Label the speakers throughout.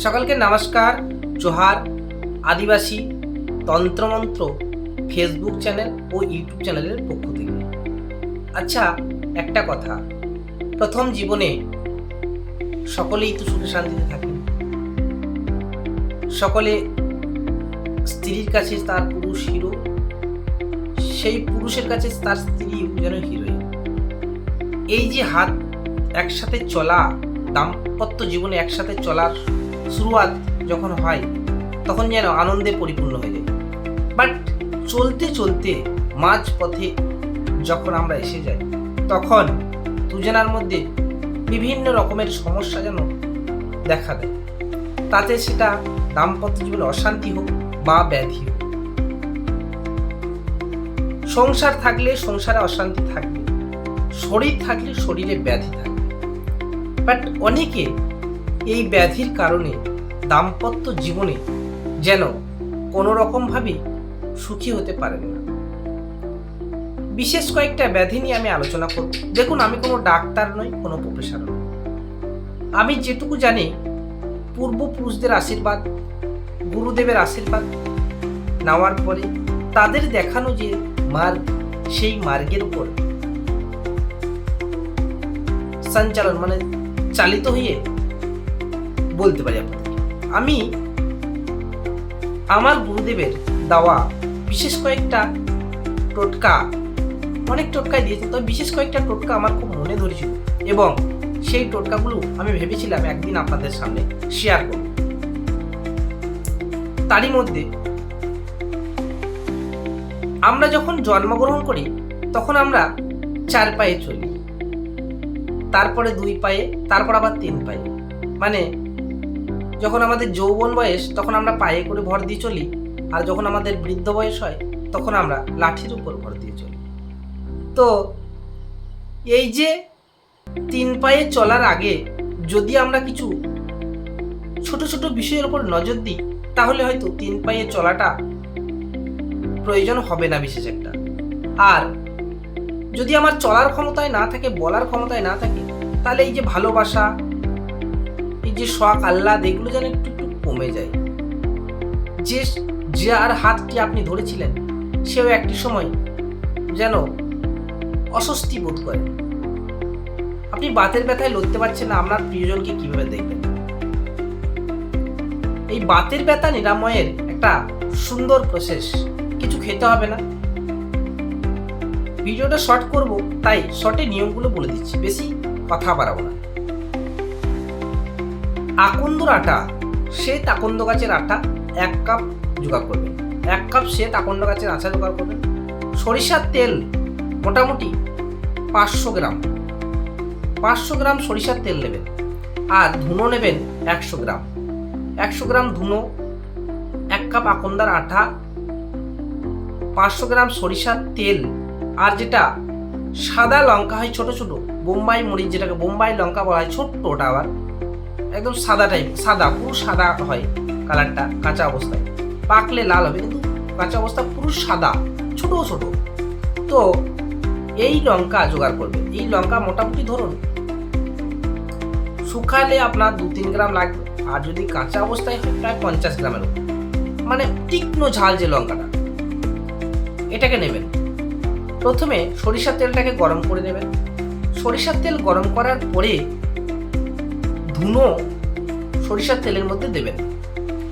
Speaker 1: সকলকে নমস্কার, জোহার, আদিবাসী, তন্ত্রমন্ত্র, ফেসবুক চ্যানেল ও ইউটিউব চ্যানেলের পক্ষ থেকে। আচ্ছা একটা কথা। প্রথম জীবনে সকলেই তো সুখে শান্তিতে থাকেন। সকলে স্ত্রীর কাছে তার পুরুষ হিরো, সেই পুরুষের কাছে তার স্ত্রী যেন হিরোইন এই যে হাত একসাথে চলা, দাম্পত্য জীবনে একসাথে চলার শুরুয়াত যখন হয়, তখন যেন আনন্দে পরিপূর্ণ হয়ে যায়। বাট চলতে চলতে মাঝ পথে যখন আমরা এসে যাই, তখন দুজনার মধ্যে বিভিন্ন রকমের সমস্যা যেন দেখা দেয়। তাতে সেটা দাম্পত্য জীবনে অশান্তি হোক বা ব্যাধি হোক। সংসার থাকলে সংসারে অশান্তি থাকবে, শরীর থাকলে শরীরে ব্যাধি থাকবে। বাট অনেকে এই ব্যাধির কারণে দাম্পত্য জীবনে যেন কোনো রকমভাবে সুখী হতে পারেন না। বিশেষ কয়েকটা ব্যাধি নিয়ে আমি আলোচনা করব। দেখুন, আমি কোনো ডাক্তার নই, কোনো প্রফেসর নই। আমি যেটুকু জানি, পূর্বপুরুষদের আশীর্বাদ, গুরুদেবের আশীর্বাদ নেওয়ার পরে তাদের দেখানো যে মার্গ, সেই মার্গের উপর সঞ্চালন মানে চালিত হয়ে বলতে পারি আমি আমার গুরুদেবের দেওয়া বিশেষ কয়েকটা টোটকা, অনেক টোটকাই দিয়েছে, তবে বিশেষ কয়েকটা টোটকা আমার খুব মনে ধরেছিল এবং সেই টোটকাগুলো আমি ভেবেছিলাম একদিন আপনাদের সামনে শেয়ার করব। তারই মধ্যে আমরা যখন জন্মগ্রহণ করি, তখন আমরা চার পায়ে চলি, তারপরে দুই পায়ে, তারপর আবার তিন পায়ে। মানে যখন আমাদের যৌবন বয়স, তখন আমরা পায়ে করে ভর দিয়ে চলি, আর যখন আমাদের বৃদ্ধ বয়স হয়, তখন আমরা লাঠির উপর ভর দিয়ে চলি। তো এই যে তিন পায়ে চলার আগে যদি আমরা কিছু ছোট ছোট বিষয়ের উপর নজর দিই, তাহলে হয়তো তিন পায়ে চলাটা প্রয়োজন হবে না বিশেষ একটা। আর যদি আমার চলার ক্ষমতায় না থাকে, বলার ক্ষমতায় না থাকে, তাহলে এই যে ভালোবাসা যে শখ আহ্লাদ এগুলো যেন একটু একটু কমে যায়। যে যার হাতটি আপনি ধরেছিলেন, সেও একটি সময় যেন অস্বস্তি বোধ করে। আপনি বাতের ব্যথায় লড়তে পারছেন না আপনার প্রিয়জনকে কীভাবে দেখবেন? এই বাতের ব্যথা নিরাময়ের একটা সুন্দর প্রসেস কিছু খেতে হবে না। ভিডিওটা শর্ট করব, তাই শর্টে নিয়মগুলো বলে দিচ্ছি, বেশি কথা বাড়াবো না। আকন্দর আটা সে আকন্দ গাছের আটা এক কাপ জোগাড় করবেন এক কাপ সে আকন্দ গাছের আটা জোগাড় করবেন সরিষার তেল মোটামুটি পাঁচশো গ্রাম। পাঁচশো গ্রাম সরিষার তেল নেবেন আর ধুনো নেবেন একশো গ্রাম। একশো গ্রাম ধুনো, এক কাপ আকন্দার আটা, পাঁচশো গ্রাম সরিষার তেল আর যেটা সাদা লঙ্কা হয় ছোট ছোট, বোম্বাই মরিচ যেটাকে বোম্বাই লঙ্কা বলা হয়, ছোট্ট ওটা আবার। একদম সাদা টাইপ সাদা, পুরো সাদা হয় কালারটা কাঁচা অবস্থায়। পাকলে লাল হবে, কিন্তু কাঁচা অবস্থা পুরো সাদা, ছোট ছোট। তো এই লঙ্কা জোগাড় করবে। এই লঙ্কা মোটামুটি ধরুন, শুকালে আপনার দু তিন গ্রাম লাগবে। আর যদি কাঁচা অবস্থায় হয়, প্রায় পঞ্চাশ গ্রামের মানে তীক্ষ্ণ ঝাল যে লঙ্কাটা, এটাকে নেবেন। প্রথমে সরিষার তেলটাকে গরম করে নেবেন। সরিষার তেল গরম করার পরে ধুনো সরিষার তেলের মধ্যে দেবেন।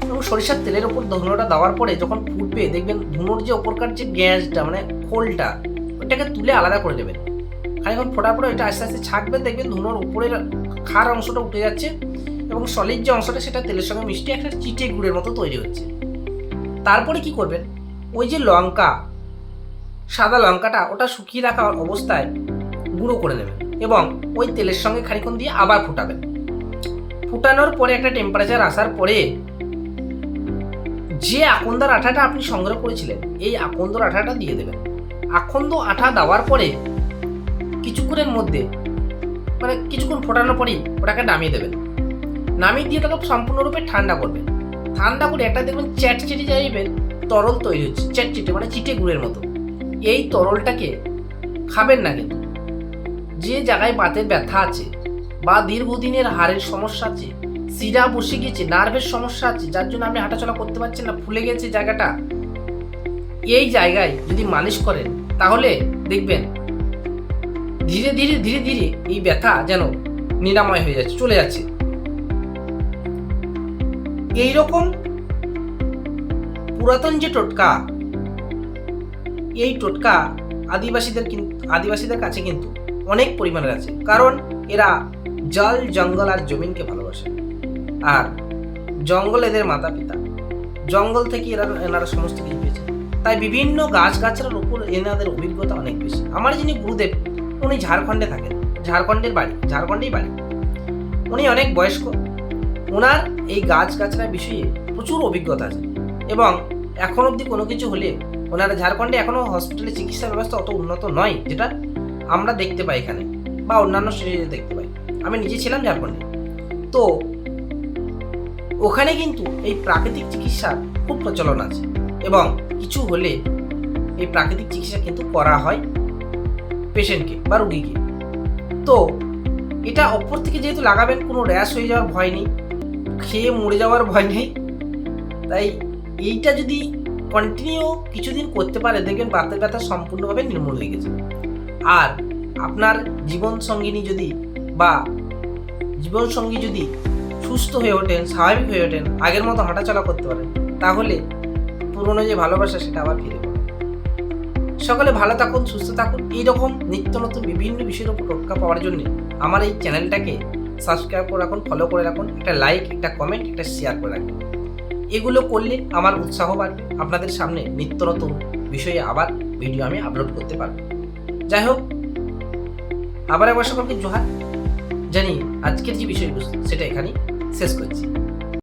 Speaker 1: এবং সরিষার তেলের ওপর ধুনোটা দেওয়ার পরে যখন ফুটবে, দেখবেন ধুনোর যে ওপরকার যে গ্যাসটা মানে খোলটা, ওটাকে তুলে আলাদা করে দেবেন। খানিক্ষণ ফোটার পরে ওইটা আস্তে আস্তে ছাকবেন দেখবেন ধুনোর উপরের খার অংশটা উঠে যাচ্ছে এবং সলিড যে অংশটা, সেটা তেলের সঙ্গে মিষ্টি একটা চিটে গুড়ের মতো তৈরি হচ্ছে। তারপরে কি করবেন? ওই যে লঙ্কা, সাদা লঙ্কাটা, ওটা শুকিয়ে রাখা অবস্থায় গুঁড়ো করে নেবেন এবং ওই তেলের সঙ্গে খানিক্ষণ দিয়ে আবার ফুটাবেন। ফুটানোর পরে একটা টেম্পারেচার আসার পরে যে আকন্দার আঠাটা আপনি সংগ্রহ করেছিলেন, এই আকন্দর আঠাটা দিয়ে দেবেন। আকন্দ আঠা দেওয়ার পরে কিছুক্ষণের মধ্যে মানে কিছুক্ষণ ফোটানোর পরেই ওটাকে নামিয়ে দেবেন। নামিয়ে দিয়ে ওটাকে সম্পূর্ণরূপে ঠান্ডা করবেন। ঠান্ডা করে একটা দেখবেন চ্যাটচিটে যাইবেন তরল তৈরি হচ্ছে চ্যাটচিটে মানে চিটে গুড়ের মতো। এই তরলটাকে খাবেন না কিন্তু। যে জায়গায় বাতের ব্যথা আছে বা দীর্ঘদিনের হাড়ের সমস্যা আছে শিরা বসে গেছে, নার্ভের সমস্যা আছে, যার জন্য আপনি হাঁটাচলা করতে পারছেন না, ফুলে গেছে জায়গাটা। এই জায়গায় যদি মালিশ করেন, তাহলে দেখবেন ধীরে ধীরে ধীরে ধীরে এই ব্যথা যেন নিরাময় হয়ে যাচ্ছে, চলে যাচ্ছে। এই রকম পুরাতন যে টোটকা, এই টোটকা আদিবাসীদের কিন্তু আদিবাসীদের কাছে কিন্তু অনেক পরিমাণের আছে। কারণ এরা জল জঙ্গল আর জমিনকে ভালোবাসে। আর জঙ্গল এদের মাতা পিতা জঙ্গল থেকে এরা, এনারা সমস্ত কিছু পেয়েছে। তাই বিভিন্ন গাছগাছড়ার উপর এনাদের অভিজ্ঞতা অনেক বেশি। আমার যিনি গুরুদেব, উনি ঝাড়খণ্ডে থাকেন। ঝাড়খণ্ডের বাড়ি, ঝাড়খণ্ডেই বাড়ি। উনি অনেক বয়স্ক। ওনার এই গাছগাছড়ার বিষয়ে প্রচুর অভিজ্ঞতা আছে। এবং এখন অবধি কোনো কিছু হলে ওনারা ঝাড়খণ্ডে এখনও হসপিটালে চিকিৎসা ব্যবস্থা অত উন্নত নয়, যেটা আমরা দেখতে পাই এখানে, বা অন্যান্য স্টেটে দেখতে পাই। আমি নিজে ছিলাম ঝাড়খণ্ডে। তো ওখানে কিন্তু এই প্রাকৃতিক চিকিৎসার খুব প্রচলন আছে এবং কিছু হলে এই প্রাকৃতিক চিকিৎসা কিন্তু করা হয় পেশেন্টকে বা রুগীকে। তো এটা অপর থেকে যেহেতু লাগাবেন, কোনো র্যাশ হয়ে যাওয়ার ভয় নেই, খেয়ে মরে যাওয়ার ভয় নেই। তাই এইটা যদি কন্টিনিউ কিছুদিন করতে পারে, দেখবেন বাতের ব্যথা সম্পূর্ণভাবে নির্মূল হয়ে গেছে। আর আপনার জীবন সঙ্গিনী যদি বা জীবন সঙ্গী যদি সুস্থ হয়ে ওঠেন, স্বাভাবিক হয়ে ওঠেন, আগের মতো হাঁটাচলা করতে পারেন, তাহলে পুরনো যে ভালোবাসা সেটা আবার ফিরে পাবেন সকলে ভালো থাকুন, সুস্থ থাকুন, এইরকম নিত্য নতুন বিভিন্ন বিষয়ের উপর টোটকা পাওয়ার জন্য আমার এই চ্যানেলটাকে সাবস্ক্রাইব করে রাখুন ফলো করে রাখুন, একটা লাইক একটা কমেন্ট একটা শেয়ার করে রাখুন। এগুলো করলে আমার উৎসাহ বাড়বে, আপনাদের সামনে নিত্য নতুন বিষয়ে আবার ভিডিও আমি আপলোড করতে পারব। যাই হোক, আবার একবার সকলকে জোহার। জানি আজকের যে বিষয়বস্তু সেটা এখানেই শেষ করছি।